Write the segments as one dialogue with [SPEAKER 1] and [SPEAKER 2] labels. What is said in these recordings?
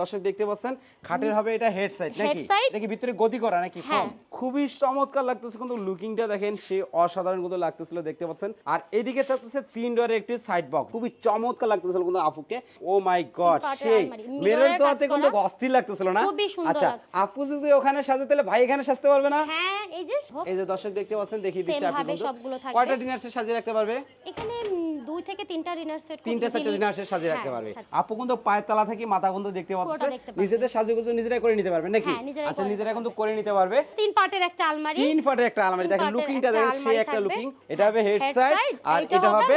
[SPEAKER 1] দর্শক দেখতে পাচ্ছেন খাটের হবে এটা হেড সাইড নাকি? এটা কি ভিতরে গদি করা নাকি
[SPEAKER 2] হ্যাঁ।
[SPEAKER 1] খুবই চমৎকার লাগতেছে কিন্তু লুকিংটা দেখেন সে অসাধারণ কিন্তু লাগতেছিল দেখতে পাচ্ছেন। আর এদিকে থাকতেছে তিন ডোরের একটি সাইড বক্স খুবই চমৎকার লাগতেছিল কিন্তু আপুকে। ও মাই গড সেই। মেরর তো আছে কিন্তু অস্থির লাগতেছিল না? আচ্ছা আপু যদি ওখানে সাজে তাহলে ভাই এখানে সাজতে পারবে না?
[SPEAKER 2] হ্যাঁ এই যে
[SPEAKER 1] এই যে দর্শক দেখতে পাচ্ছেন দেখিয়ে দিচ্ছি কিন্তু। কয়টা ডিনার সেট সাজিয়ে রাখতে পারবে?
[SPEAKER 2] এখানে দুই থেকে তিনটা ডিনার সেট
[SPEAKER 1] তিনটা চারটা ডিনার সেট সাজিয়ে রাখতে
[SPEAKER 2] হ্যাঁ,
[SPEAKER 1] পারবে। আপু কিন্তু পায়ের তলা থেকে মাথা পর্যন্ত দেখতে পাচ্ছে। নিজেদের সাজুগুজু নিজেরাই করে নিতে পারবে নাকি?
[SPEAKER 2] হ্যাঁ, নিজেরাই
[SPEAKER 1] আচ্ছা নিজেরা
[SPEAKER 2] নিতে
[SPEAKER 1] কিন্তু করে নিতে পারবে।
[SPEAKER 2] তিন পার্টের একটা আলমারি।
[SPEAKER 1] তিন ফাটের একটা আলমারি। দেখেন লুকিংটা দেখেন সেই একটা লুকিং এটা হবে হেড সাইড আর এটা হবে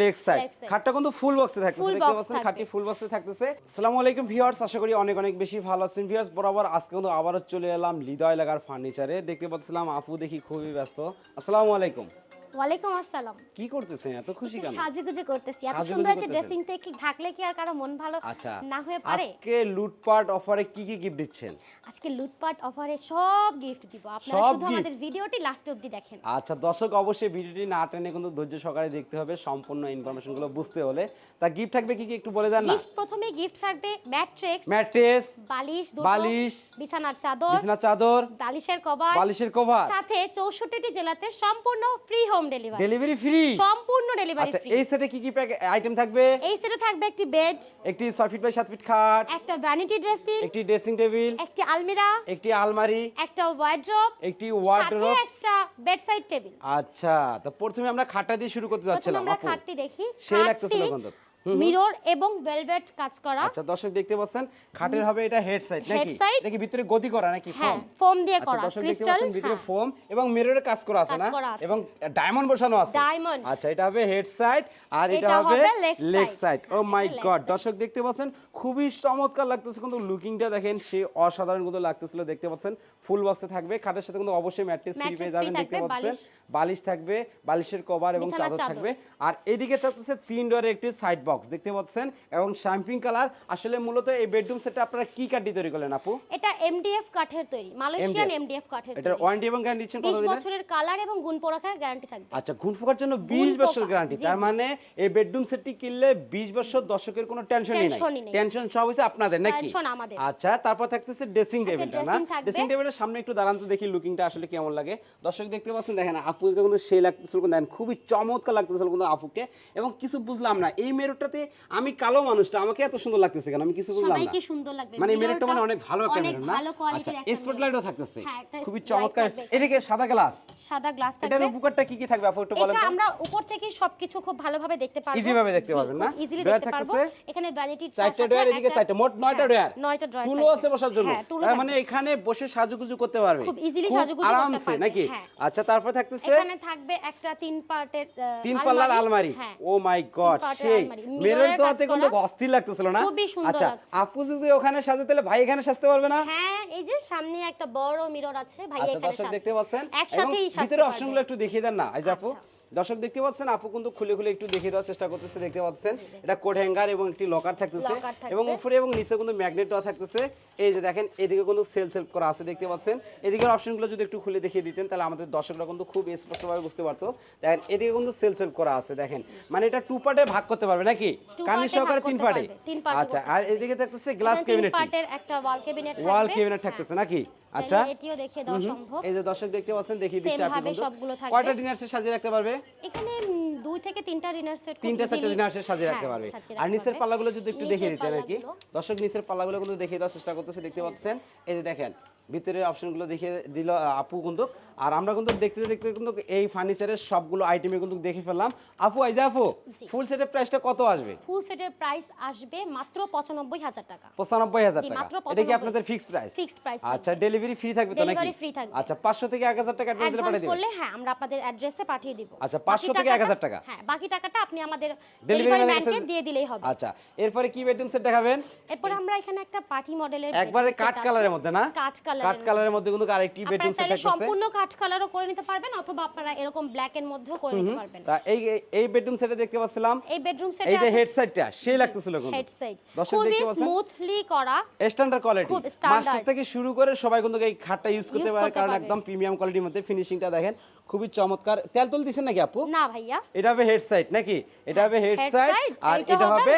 [SPEAKER 1] লেগ সাইড খাটটা কিন্তু ফুল বক্সে থাকতেছে দেখতে পাচ্ছেন?
[SPEAKER 2] থাকবে।
[SPEAKER 1] খাটটি ফুল বক্সে থাকতেছে। আসসালামু আলাইকুম ভিউয়ার্স আশা করি অনেক অনেক বেশি ভালো আছেন। ভিউয়ার্স বরাবর আজকে কিন্তু আবারও চলে এলাম হৃদয় লাগার ফার্নিচারে দেখতে পাচ্ছিলাম আপু দেখি খুবই ব্যস্ত। আসসালামু আলাইকুম।
[SPEAKER 2] ওয়ালাইকুম আসসালাম।
[SPEAKER 1] কি করতেছেন? এত খুশি কেন?
[SPEAKER 2] সাজুগুজু করতেছি। এত সুন্দর একটা। ড্রেসিং টেকনিক থাকলে কি আর কারও মন ভালো
[SPEAKER 1] আচ্ছা
[SPEAKER 2] না হয়ে পারে?
[SPEAKER 1] আজকে লুটপাট অফারে কি কি গিফট দিচ্ছেন?
[SPEAKER 2] আজকে লুটপাট অফারে সব গিফট দিব। আপনারা শুধু আমাদের ভিডিওটি লাস্ট অবধি দেখেন।
[SPEAKER 1] আচ্ছা দর্শক অবশ্যই ভিডিওটি না টেনে কিন্তু ধৈর্য সহকারে দেখতে হবে। সম্পূর্ণ ইনফরমেশনগুলো বুঝতে হলে। তা গিফট থাকবে কি কি? একটু বলে দেন না।
[SPEAKER 2] গিফট প্রথমে গিফট থাকবে ম্যাট্রেক্স
[SPEAKER 1] ম্যাট্রেস
[SPEAKER 2] বালিশ
[SPEAKER 1] বালিশ,
[SPEAKER 2] বিছানার চাদর
[SPEAKER 1] বিছানা চাদর
[SPEAKER 2] বালিশের কভার
[SPEAKER 1] বালিশের কভার
[SPEAKER 2] সাথে চৌষট্টিটি জেলাতে সম্পূর্ণ free home delivery.
[SPEAKER 1] Delivery free?
[SPEAKER 2] সম্পূর্ণ ডেলিভারি
[SPEAKER 1] আচ্ছা
[SPEAKER 2] ফ্রি।
[SPEAKER 1] এই সেটে কি কি আইটেম থাকবে?
[SPEAKER 2] এই সেটে থাকবে একটি বেড
[SPEAKER 1] একটি 6 ফিট বাই 7 ফিট খাট
[SPEAKER 2] একটা ভ্যানিটি ড্রেসিং
[SPEAKER 1] একটি ড্রেসিং টেবিল
[SPEAKER 2] একটি আলমিরা
[SPEAKER 1] একটি আলমারি
[SPEAKER 2] একটা ওয়ার্ড্রপ
[SPEAKER 1] একটি ওয়ার্ড্রপ
[SPEAKER 2] একটা বেডসাইড টেবিল
[SPEAKER 1] আচ্ছা তো প্রথমে আমরা খাটটা দিয়ে শুরু করতে যাচ্ছিলাম
[SPEAKER 2] আমরা খাটটি দেখি।
[SPEAKER 1] সেই লাগতেছিল কিন্তু
[SPEAKER 2] মিরর এবং ভেলভেট কাজ করা।
[SPEAKER 1] আচ্ছা দর্শক দেখতে পাচ্ছেন খাটের হবে এটা হেড সাইড নাকি?
[SPEAKER 2] Head side?
[SPEAKER 1] এটা কি ভিতরে গদি করা নাকি
[SPEAKER 2] হ্যাঁ
[SPEAKER 1] ফর্ম
[SPEAKER 2] ফোম দিয়ে
[SPEAKER 1] আচ্ছা
[SPEAKER 2] করা
[SPEAKER 1] দর্শক দেখতে পাচ্ছেন ভিতরে ফোম এবং মিররের কাজ করা আছে না? এবং ডায়মন্ড বসানো আছে।
[SPEAKER 2] Diamond।
[SPEAKER 1] আচ্ছা এটা হবে হেড সাইড আর এটা হবে লেগ সাইড ও
[SPEAKER 2] হ্যাঁ,
[SPEAKER 1] মাই গড দর্শক দেখতে পাচ্ছেন খুবই চমৎকার লাগতেছে কিন্তু লুকিংটা দেখেন সে অসাধারণ কিন্তু লাগতেছিল দেখতে পাচ্ছেন ফুল বক্সে থাকবে। খাটের সাথে কিন্তু অবশ্যই ম্যাট্রেস ফ্রি পেয়ে যাবেন দেখতে পাচ্ছেন।
[SPEAKER 2] বালিশ।
[SPEAKER 1] থাকবে বালিশের কভার এবং চাদর। থাকবে। আর এদিকে থাকতেছে তিন ডোরের একটি সাইড বক্স দেখতে পাচ্ছেন এবং শ্যাম্পিং কালার আসলে মূলত এই বেডরুম সেটটা আপনারা কি কাঠ দিয়ে তৈরি করলেন আপু?
[SPEAKER 2] এটা এমডিএফ কাঠের তৈরি মালয়েশিয়ান এমডিএফ কাঠের তৈরি।
[SPEAKER 1] ওয়ারেন্টি এবং গ্যারান্টি দিচ্ছেন কত
[SPEAKER 2] 20 বছরের কালার এবং গুণ পরখার গ্যারান্টি থাকবে।
[SPEAKER 1] আচ্ছা ঘুণ ফোকার জন্য 20 বছর গ্যারান্টি তার মানে এই বেডরুম সেটটি কিনলে 20 বছর দর্শকের কোনো টেনশনই নাই। টেনশন সব হইছে আপনাদের নাকি?
[SPEAKER 2] টেনশন আমাদের।
[SPEAKER 1] আচ্ছা তারপর থাকতেছে ড্রেসিং টেবিলটা না? ড্রেসিং টেবিলের সামনে একটু দাঁড়ান তো দেখি লুকিংটা আসলে কেমন লাগে। দর্শক দেখতে পাচ্ছেন দেখেন আপুকে কিন্তু সেই লাগতেছিল কিন্তু খুবই চমৎকার লাগতেছিল কিন্তু আপুকে। এবং কিছু বুঝলাম না এই মেরুটাতে আমি কালো মানুষটা আমাকে এত সুন্দর লাগতেছে কেন? আমি কিছু বুঝলাম না।
[SPEAKER 2] সবাইকে সুন্দর লাগবে
[SPEAKER 1] মানে এই
[SPEAKER 2] মিররটা
[SPEAKER 1] মানে অনেক ভালো একটা
[SPEAKER 2] অনেক
[SPEAKER 1] মেরু না? আচ্ছা
[SPEAKER 2] একটা
[SPEAKER 1] স্পটলাইটও থাকতেছে।
[SPEAKER 2] হ্যাঁ,
[SPEAKER 1] খুবই চমৎকার। এদিকে সাদা গ্লাস
[SPEAKER 2] সাদা গ্লাস
[SPEAKER 1] এটার
[SPEAKER 2] থাকবে।
[SPEAKER 1] উপকারটা কি কি থাকবে? আপু একটু বলেন
[SPEAKER 2] এটা আমরা উপর থেকে সবকিছু খুব ভালোভাবে দেখতে পারব।
[SPEAKER 1] Easy ভাবে দেখতে পারবেন না?
[SPEAKER 2] ইজিলি দেখতে পারব। এখানে ভ্যানিটি
[SPEAKER 1] চারটে ডয়ার এদিকে চারটে মোট নয়টা ডয়ার
[SPEAKER 2] নয়টা ড্রয়ার
[SPEAKER 1] টুলও আছে বসার জন্য।
[SPEAKER 2] হ্যাঁ মানে
[SPEAKER 1] এখানে বসে সাজুগুজু করতে পারবে।
[SPEAKER 2] খুব
[SPEAKER 1] খুব
[SPEAKER 2] সাজুগুজু করতে
[SPEAKER 1] আরামসে
[SPEAKER 2] পারবে,
[SPEAKER 1] নাকি?
[SPEAKER 2] হ্যাঁ।
[SPEAKER 1] আচ্ছা তারপর থাকতেছে?
[SPEAKER 2] এখানে থাকবে একটা তিন পার্টের
[SPEAKER 1] তিন পাল্লার আলমারি।
[SPEAKER 2] হ্যাঁ।
[SPEAKER 1] ও মাই গড সেই মেরর তো আছে কিন্তু। অস্থির লাগতেছিল না
[SPEAKER 2] খুবই সুন্দর
[SPEAKER 1] আচ্ছা আপু যদি ওখানে সাজে তাহলে ভাই এখানে সাজতে পারবে না
[SPEAKER 2] হ্যাঁ এই যে সামনে একটা বড় মিরর আছে ভাই
[SPEAKER 1] আচ্ছা
[SPEAKER 2] এখানে সাজবে।
[SPEAKER 1] দেখতে পাচ্ছেন
[SPEAKER 2] একসাথেই সাজতে
[SPEAKER 1] ভিতরে। অপশনগুলো একটু দেখিয়ে দেন না এই যে আপু
[SPEAKER 2] আচ্ছা।
[SPEAKER 1] দর্শক দেখতে পাচ্ছেন আপু কিন্তু খুলে খুলে একটু দেখিয়ে দেওয়ার চেষ্টা করতেছে দেখতে পাচ্ছেন। এটা কোড হ্যাঙ্গার এবং একটি লকার থাকতেছে। এবং উপরে এবং নিচে কিন্তু ম্যাগনেট দেওয়া থাকতেছে। এই যে দেখেন এদিকে কিন্তু সেলফ সেলফ করা আছে দেখতে পাচ্ছেন। এদিকের অপশনগুলো যদি একটু খুলে দেখিয়ে দিতেন তাহলে আমাদের দর্শকরা কিন্তু খুব স্পষ্টভাবে বুঝতে পারতো। দেখেন এদিকে কিন্তু সেলফ সেলফ করা আছে দেখেন। মানে এটা টু পার্টে ভাগ করতে পারবে নাকি? কানি সহকারে তিন পার্টে আচ্ছা আর এদিকে থাকতেছে গ্লাস ক্যাবিনেট
[SPEAKER 2] পার্টের একটা ওয়াল ক্যাবিনেট
[SPEAKER 1] ওয়াল ক্যাবিনেট
[SPEAKER 2] হ্যাঁ।
[SPEAKER 1] থাকতেছে নাকি?
[SPEAKER 2] চাইলে
[SPEAKER 1] আচ্ছা।
[SPEAKER 2] এটিও দেখিয়ে দেওয়া সম্ভব।
[SPEAKER 1] এই যে দর্শক দেখতে পাচ্ছেন দেখিয়ে দিচ্ছি আপনি
[SPEAKER 2] সবগুলো থাকবে।
[SPEAKER 1] কয়টা ডিনার সেট সাজিয়ে রাখতে পারবে?
[SPEAKER 2] এখানে দুই থেকে তিনটা ডিনার সেট
[SPEAKER 1] তিনটা সেট ডিনার সেট সাজিয়ে রাখতে
[SPEAKER 2] হ্যাঁ,
[SPEAKER 1] পারবে। আর নিচের। পাল্লাগুলো যদি একটু দেখিয়ে দিতেন আর কি। দর্শক নিচের পাল্লাগুলো কিন্তু দেখিয়ে দেওয়ার চেষ্টা করতেছে দেখতে পাচ্ছেন। এই যে দেখেন ভিতরের অপশনগুলো দেখিয়ে দিল আপু কিন্তু। আর আমরা কিন্তু দেখতে দেখতে কিন্তু এই ফার্নিচারের সবগুলো আইটেমে কিন্তু দেখে ফেললাম। আপু যে আপু ফুল সেটের প্রাইসটা কত আসবে?
[SPEAKER 2] ফুল সেটের প্রাইস আসবে মাত্র পঁচানব্বই হাজার টাকা।
[SPEAKER 1] পঁচানব্বই হাজার
[SPEAKER 2] জি,
[SPEAKER 1] টাকা।
[SPEAKER 2] মাত্র
[SPEAKER 1] এটা কি আপনাদের ফিক্সড প্রাইস
[SPEAKER 2] Fixed price
[SPEAKER 1] আচ্ছা ডেলিভারি ফ্রি থাকবে তো নাকি?
[SPEAKER 2] Delivery free থাকবে।
[SPEAKER 1] আচ্ছা পাঁচশো থেকে এক হাজার টাকা অ্যাডভান্স পাঠিয়ে দিবেন
[SPEAKER 2] করলে হ্যাঁ আমরা আপনাদের অ্যাড্রেসে পাঠিয়ে দিব।
[SPEAKER 1] আচ্ছা,
[SPEAKER 2] বাকি
[SPEAKER 1] 500 থেকে 1000 টাকা?
[SPEAKER 2] হ্যাঁ বাকি টাকাটা আপনি আমাদের ডেলিভারি ম্যানকে দিয়ে দিলেই হবে।
[SPEAKER 1] আচ্ছা এরপরে কি বেডরুম সেট দেখাবেন?
[SPEAKER 2] এরপর আমরা এখানে একটা পার্টি মডেলের
[SPEAKER 1] একবারে কাঠ কালারের মধ্যে না?
[SPEAKER 2] কাঠ
[SPEAKER 1] কাঠ কালারের মধ্যে কিন্তু আরেকটি বেডরুম সেট
[SPEAKER 2] চাইলে
[SPEAKER 1] থাকতেছে।
[SPEAKER 2] সম্পূর্ণ কাঠ কালারও করে নিতে পারবেন অথবা আপনারা এরকম ব্ল্যাক এর মধ্যেও করে নিতে পারবেন।
[SPEAKER 1] তা এই এই- বেডরুম সেটে দেখতে পাচ্ছিলাম।
[SPEAKER 2] এই বেডরুম সেটে
[SPEAKER 1] এই যে
[SPEAKER 2] সেটে
[SPEAKER 1] হেড সাইডটা সেই লাগতেছিল কিন্তু।
[SPEAKER 2] হেড সাইড
[SPEAKER 1] দর্শক দেখতে পাচ্ছেন?
[SPEAKER 2] স্মুথলি করা।
[SPEAKER 1] স্ট্যান্ডার্ড কোয়ালিটি
[SPEAKER 2] খুব।
[SPEAKER 1] মাস্টার থেকে শুরু করে সবাই কিন্তু এই খাটটা ইউজ করতে পারে কারণ একদম প্রিমিয়াম কোয়ালিটির মধ্যে ফিনিশিংটা দেখেন। খুবই চমৎকার। তেল তুল দিছেন নাকি আপু?
[SPEAKER 2] না ভাইয়া।
[SPEAKER 1] এটা হবে হেড সাইড নাকি? এটা হবে হেড সাইড আর এটা
[SPEAKER 2] হবে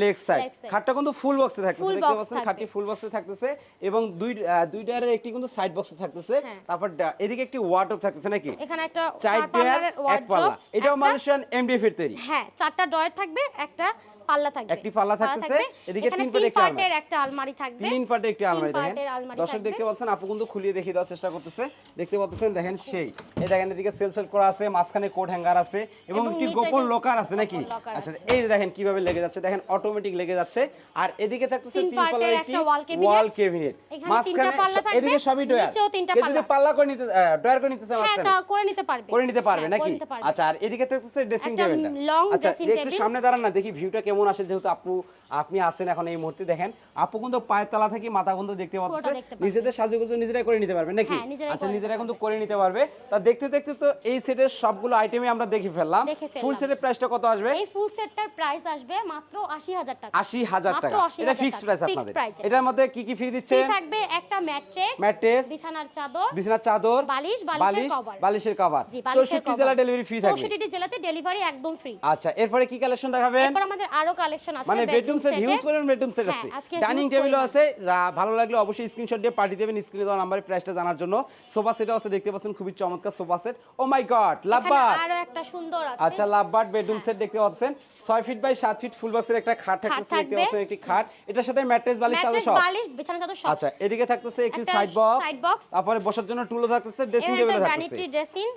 [SPEAKER 1] লেগ সাইড খাটটা কিন্তু ফুল বক্সে থাকতেছে। দেখতে পাচ্ছেন খাটটি ফুল বক্সে থাকতেছে এবং দুই আহ, টায়ারের একটি কিন্তু সাইড বক্স থাকতেছে।
[SPEAKER 2] হ্যাঁ।
[SPEAKER 1] তারপর এদিকে একটি ওয়ার্ডরোব থাকতেছে নাকি?
[SPEAKER 2] এখানে একটা
[SPEAKER 1] চার পার্লারের
[SPEAKER 2] wardrobe,
[SPEAKER 1] এটাও মানুষের এমডিএফ এর তৈরি।
[SPEAKER 2] হ্যাঁ চারটা ডয়ার থাকবে একটা পাল্লা থাকবে।
[SPEAKER 1] একটি পাল্লা থাকতেছে, এদিকে তিন
[SPEAKER 2] পার্টের একটা আলমারি থাকবে।
[SPEAKER 1] তিন পার্টের একটি আলমারি দেখেন। দর্শক দেখতে পাচ্ছেন আপু কিন্তু খুলিয়ে দেখিয়ে দেওয়ার চেষ্টা করতেছে। দেখতে পাচ্ছেন দেখেন সেই। এই দেখেন এদিকে সেল সেল করা আছে মাঝখানে কোড হ্যাঙ্গার আছে এবং একটি গোপন লোকার আছে নাকি? আচ্ছা এই দেখেন কীভাবে লেগে যাচ্ছে দেখেন অটোমেটিক লেগে যাচ্ছে। আর এদিকে থাকতেছে
[SPEAKER 2] তিন
[SPEAKER 1] পাল্লার
[SPEAKER 2] একটি
[SPEAKER 1] ওয়াল
[SPEAKER 2] এখানে
[SPEAKER 1] মাঝখানে এদিকে সবই ডয়ার যদি
[SPEAKER 2] পাল্লা।
[SPEAKER 1] করে নিতে ডয়ার করে নিতেছে
[SPEAKER 2] হ্যাঁ
[SPEAKER 1] মাঝখানে।
[SPEAKER 2] করে নিতে পারবে।
[SPEAKER 1] করে নিতে পারবে
[SPEAKER 2] হ্যাঁ,
[SPEAKER 1] নাকি?
[SPEAKER 2] নিতে।
[SPEAKER 1] আচ্ছা আর এদিকে থাকতেছে ড্রেসিং টেবিলটা আচ্ছা একটু সামনে দাঁড়ান না দেখি ভিউটা কেমন আসে যেহেতু আপু আপনি আছেন এখন এই মুহূর্তে দেখেন আপু কিন্তু পায়ের তলা থেকে মাথা কিন্তু দেখতে পাচ্ছে। নিজেদের সাজুগুজু নিজেরাই করে নিতে পারবে নাকি?
[SPEAKER 2] হ্যাঁ, নিজেরাই
[SPEAKER 1] আচ্ছা নিজেরা কিন্তু করে নিতে পারবে। তা দেখতে দেখতে তো এই সেটের সবগুলো আইটেমে আমরা দেখে ফেললাম। ফুল সেটের প্রাইসটা কত আসবে?
[SPEAKER 2] এই ফুল সেটটার প্রাইস আসবে মাত্র আশি হাজার টাকা।
[SPEAKER 1] আশি হাজার
[SPEAKER 2] মাত্র
[SPEAKER 1] টাকা। এটা ফিক্সড প্রাইস আপনাদের। এটার মধ্যে কি কি ফ্রি দিচ্ছে
[SPEAKER 2] ফ্রি থাকবে একটা ম্যাট্রেস
[SPEAKER 1] ম্যাট্রেস
[SPEAKER 2] বিছানার চাদর
[SPEAKER 1] বিছানার চাদর
[SPEAKER 2] বালিশ, বালিশের
[SPEAKER 1] কভার
[SPEAKER 2] জি বালিশের
[SPEAKER 1] চৌষট্টি
[SPEAKER 2] cover।
[SPEAKER 1] জেলা ডেলিভারি ফ্রি থাকবে।
[SPEAKER 2] চৌষট্টিটি জেলাতে ডেলিভারি একদম ফ্রি
[SPEAKER 1] আচ্ছা এরপরে কি কালেকশন দেখাবেন?
[SPEAKER 2] এরপর আমাদের আরও কালেকশন আছে
[SPEAKER 1] মানে বেডরুম সেট হিউজ পরিমাণ বেডরুম সেট
[SPEAKER 2] হ্যাঁ,
[SPEAKER 1] আছে। ডাইনিং টেবিলও আছে ভালো লাগলে অবশ্যই স্ক্রিনশট দিয়ে পাঠিয়ে দেবেন স্ক্রিনে দেওয়া নাম্বারে প্রাইসটা জানার জন্য। সোফা সেটও আছে দেখতে পাচ্ছেন খুবই চমৎকার sofa set oh my God lovebird!
[SPEAKER 2] আরও একটা সুন্দর আছে।
[SPEAKER 1] আচ্ছা লাভবার্ড বেডরুম সেট দেখতে পাচ্ছেন। 6 ফিট বাই 7 ফিট ফুল বক্সের একটা খাট থাকতেছে দেখতে পাচ্ছেন একটি খাট। এটার সাথে ম্যাট্রেস বালিশ চাদর সব।
[SPEAKER 2] বালিশ বিছানা চাদর সব।
[SPEAKER 1] আচ্ছা এদিকে থাকতেছে একটি সাইড বক্স। তারপরে বসার জন্য টুলও থাকতেছে ড্রেসিং টেবিলও থাকতেছে।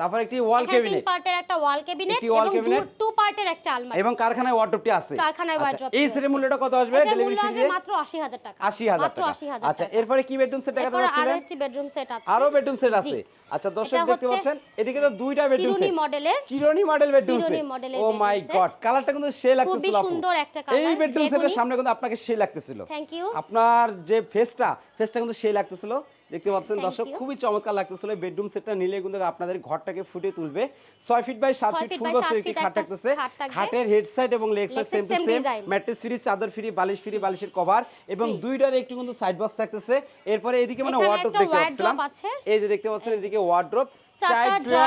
[SPEAKER 1] তারপর একটি ওয়াল
[SPEAKER 2] এখানে তিন পার্টের একটা ওয়াল ক্যাবিনেট এবং। টু পার্টের একটা আলমারি।
[SPEAKER 1] এবং কারখানায় ওয়ার্ডরোবটি আছে।
[SPEAKER 2] কারখানায়
[SPEAKER 1] আচ্ছা,
[SPEAKER 2] wardrobe
[SPEAKER 1] এই মূল্যটা কত আসবে? ডেলিভারি
[SPEAKER 2] আসবে
[SPEAKER 1] দিয়ে?
[SPEAKER 2] মাত্র 80000 টাকা।
[SPEAKER 1] 80000
[SPEAKER 2] মাত্র
[SPEAKER 1] টাকা।
[SPEAKER 2] 80000
[SPEAKER 1] আচ্ছা এরপরে কি বেডরুম সেট দেখাতে আরও
[SPEAKER 2] একটি বেডরুম সেট আছে।
[SPEAKER 1] আরও বেডরুম সেট আছে। আচ্ছা দর্শক দেখতে পাচ্ছেন এদিকে তো দুইটা বেডরুম
[SPEAKER 2] চিরুনি
[SPEAKER 1] সেট
[SPEAKER 2] মডেলের
[SPEAKER 1] চিরনি model bedroom set oh my God কালারটা কিন্তু সে লাগতেছিল আপু।
[SPEAKER 2] সুন্দর একটা
[SPEAKER 1] এই বেডরুম সেটের সামনে কিন্তু আপনাকে সে লাগতেছিল।
[SPEAKER 2] থ্যাংক ইউ
[SPEAKER 1] আপনার যে ফেসটা ফেসটা কিন্তু সেই লাগতেছিল। দেখতে পাচ্ছেন দর্শক খুবই চমৎকার লাগতেছিল বেডরুম সেটটা নিলে কিন্তু আপনাদের ঘরটাকে ফুটে তুলবে। ছয় ফিট বাই সাত ফিট ফুল বক্সের একটি খাট থাকতেছে খাটের হেড সাইড এবং leg side same to same mattress free চাদর ফ্রি বালিশ ফ্রি বালিশের কভার এবং
[SPEAKER 2] দুই
[SPEAKER 1] দুইটার একটু কিন্তু সাইড বক্স থাকতেছে। এরপরে এদিকে মানে
[SPEAKER 2] ওয়ার্ড্রপ
[SPEAKER 1] দেখতে পাচ্ছিলাম। এই যে দেখতে পাচ্ছেন এদিকে ওয়ার্ড্রোব
[SPEAKER 2] চারটা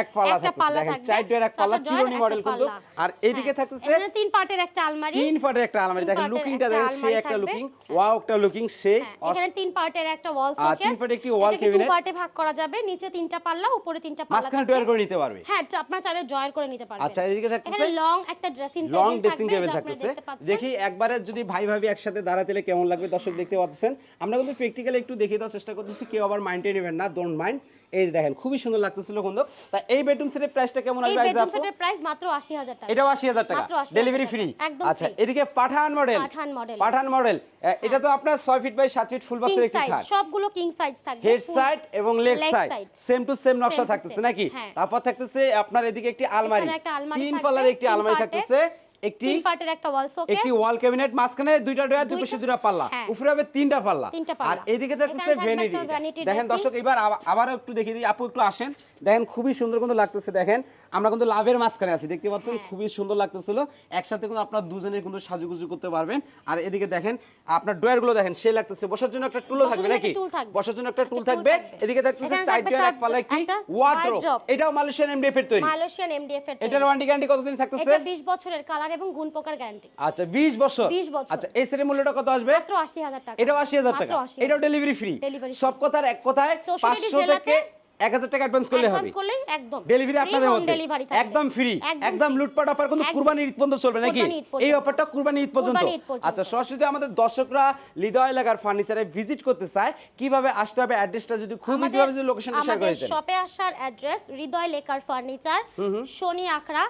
[SPEAKER 1] এক পাল্লা
[SPEAKER 2] থাকবে,
[SPEAKER 1] চার ড্রয়ার এক পাল্লা চিরুনি মডেল কিন্তু। আর এদিকে
[SPEAKER 2] হ্যাঁ,
[SPEAKER 1] থাকতেছে
[SPEAKER 2] তিন পার্টের একটা আলমারি।
[SPEAKER 1] তিন একটা আলমারি। দেখেন লুকিংটা
[SPEAKER 2] একটা
[SPEAKER 1] দেখেন সেই
[SPEAKER 2] আলমারি
[SPEAKER 1] একটা
[SPEAKER 2] থাকবে।
[SPEAKER 1] লুকিং ওয়াও একটা লুকিং সে
[SPEAKER 2] এখানে তিন পার্টের একটা ওয়াল
[SPEAKER 1] আর তিন পার্টের একটি wall
[SPEAKER 2] টু
[SPEAKER 1] cabinet।
[SPEAKER 2] পার্টে ভাগ করা যাবে নিচে তিনটা পাল্লা উপরে তিনটা পাল্লা
[SPEAKER 1] মাঝখানে
[SPEAKER 2] থাকবে।
[SPEAKER 1] করে নিতে পারবে।
[SPEAKER 2] হ্যাঁ আপনার চাইলে করে নিতে পারবেন।
[SPEAKER 1] আচ্ছা থাকতেছে
[SPEAKER 2] লং একটা dressing table
[SPEAKER 1] long dressing table থাকতেছে। দেখি একবারে যদি ভাই ভাবি একসাথে দাঁড়াতে হলে কেমন লাগবে দর্শক দেখতে পাচ্ছেন। আমরা কিন্তু প্র্যাকটিক্যালি একটু দেখিয়ে দেওয়ার চেষ্টা করতেছি কেউ আবার মাইন্ডে নেবেন না ডোন্ট মাইন্ড এই যে দেখেন খুবই সুন্দর লাগতেছিল কিন্তু। তা এই বেডরুম সেটের প্রাইসটা কেমন
[SPEAKER 2] এই
[SPEAKER 1] আসবে
[SPEAKER 2] বেডরুম সেটের প্রাইস মাত্র 80000 টাকা।
[SPEAKER 1] এটাও আশি হাজার টাকা। ডেলিভারি ফ্রি আচ্ছা এদিকে Pathan model
[SPEAKER 2] Pathan model
[SPEAKER 1] Pathan model এটা তো আপনার ছয় ফিট বাই সাত ফিট ফুল বক্সের একটি খাট।
[SPEAKER 2] সবগুলো কিং সাইজ থাকবে।
[SPEAKER 1] হেড সাইড এবং leg side same to same নকশা থাকতেছে নাকি?
[SPEAKER 2] হ্যাঁ।
[SPEAKER 1] তারপর থাকতেছে আপনার এদিকে একটি আলমারি। তিন পাল্লার একটি আলমারি থাকতেছে। একটি
[SPEAKER 2] তিন পার্টের একটা ওয়াল শোকেস
[SPEAKER 1] একটি ওয়াল ক্যাবিনেট মাঝখানে দুইটা ডয়ার দুই পাশে দুইটা পাল্লা।
[SPEAKER 2] হ্যাঁ।
[SPEAKER 1] উপরে হবে তিনটা পাল্লা। আর থাকতেছে ভ্যানিটি দেখেন দর্শক এবার আবারও একটু দেখিয়ে দিই। আপু একটু আসেন। দেখেন খুবই সুন্দর কিন্তু লাগতেছে। দেখেন আমরা কিন্তু লাভের মাঝখানে আছি। দেখতে পাচ্ছেন
[SPEAKER 2] হ্যাঁ।
[SPEAKER 1] খুবই সুন্দর লাগতেছিল। একসাথে কিন্তু আপনার দুজনের কিন্তু সাজুগুজু করতে পারবেন। আর এদিকে দেখেন আপনার ডয়ারগুলো দেখেন সে লাগতেছে। বসার জন্য একটা টুলও থাকবে নাকি। বসার জন্য একটা টুল থাকবে। এদিকে
[SPEAKER 2] এখানে
[SPEAKER 1] চার ডয়ার এক
[SPEAKER 2] চার-
[SPEAKER 1] পাল্লা একটি ওয়ার্ড্রোব এটাও মালয়েশিয়ান এমডিএফ এর তৈরি।
[SPEAKER 2] মালয়েশিয়ান এমডিএফ এর
[SPEAKER 1] এটার ওয়ারেন্টি গ্যারান্টি কতদিন থাকতেছে?
[SPEAKER 2] এটা 20 বছরের কালার এবং গুণ পোকার গ্যারান্টি
[SPEAKER 1] আচ্ছা 20 বছর।
[SPEAKER 2] 20 বছর।
[SPEAKER 1] আচ্ছা এই সেটের মূল্যটা কত আসবে?
[SPEAKER 2] মাত্র 80000 টাকা।
[SPEAKER 1] এটাও হাজার
[SPEAKER 2] মাত্র
[SPEAKER 1] টাকা।
[SPEAKER 2] 80,000
[SPEAKER 1] এটাও ডেলিভারি ফ্রি সব কথার এক কথায়
[SPEAKER 2] 500
[SPEAKER 1] থেকে এক হাজার টাকা অ্যাডভান্স করলে হবে।
[SPEAKER 2] একদম।
[SPEAKER 1] ডেলিভারি আপনাদের মধ্যে। একদম ফ্রি
[SPEAKER 2] একদম
[SPEAKER 1] একদম লুটপাট অফার কিন্তু কুরবানি ঈদ পর্যন্ত চলবে নাকি?
[SPEAKER 2] কুরবানি ঈদ পর্যন্ত।
[SPEAKER 1] এই অফারটা কুরবানি ঈদ পর্যন্ত।
[SPEAKER 2] কুরবানি ঈদ পর্যন্ত।
[SPEAKER 1] আচ্ছা সরাসরি আমাদের দর্শকরা হৃদয় এলাকার ফার্নিচারে ভিজিট করতে চায় কীভাবে আসতে হবে অ্যাড্রেসটা যদি খুব ইজি যদি লোকেশনটা শেয়ার করে দেন।
[SPEAKER 2] শপে আসার অ্যাড্রেস হৃদয় লেকার ফার্নিচার শনি আখড়া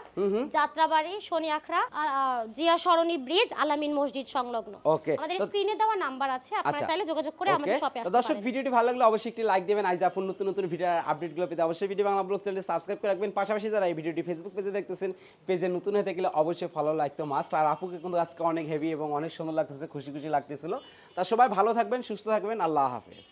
[SPEAKER 2] যাত্রাবাড়ি শনি আখড়া জিয়া সরণি ব্রিজ আলামিন মসজিদ সংলগ্ন। আমাদের
[SPEAKER 1] তো-
[SPEAKER 2] স্ক্রিনে দেওয়া নাম্বার আছে আপনারা
[SPEAKER 1] আচ্ছা।
[SPEAKER 2] চাইলে যোগাযোগ করে আমাদের শপে
[SPEAKER 1] দর্শক ভিডিওটি ভালো লাগলে অবশ্যই একটি লাইক দেবেন। আজ আপন নতুন নতুন ভিডিও আপডেটগুলো পেতে অবশ্যই ভিডিও বাংলা ব্লগ চ্যানেলটি সাবস্ক্রাইব করে রাখবেন। পাশাপাশি যারা এই ভিডিওটি ফেসবুক পেজে দেখতেছেন, পেজে নতুন হয়ে থাকলে অবশ্যই ফলো লাগতো মাস্ট আর আপুকে কিন্তু আজকে অনেক হেভি এবং অনেক সুন্দর লাগতেছে, খুশি খুশি লাগতেছিল। তা সবাই ভালো থাকবেন, সুস্থ থাকবেন। আল্লাহ হাফেজ।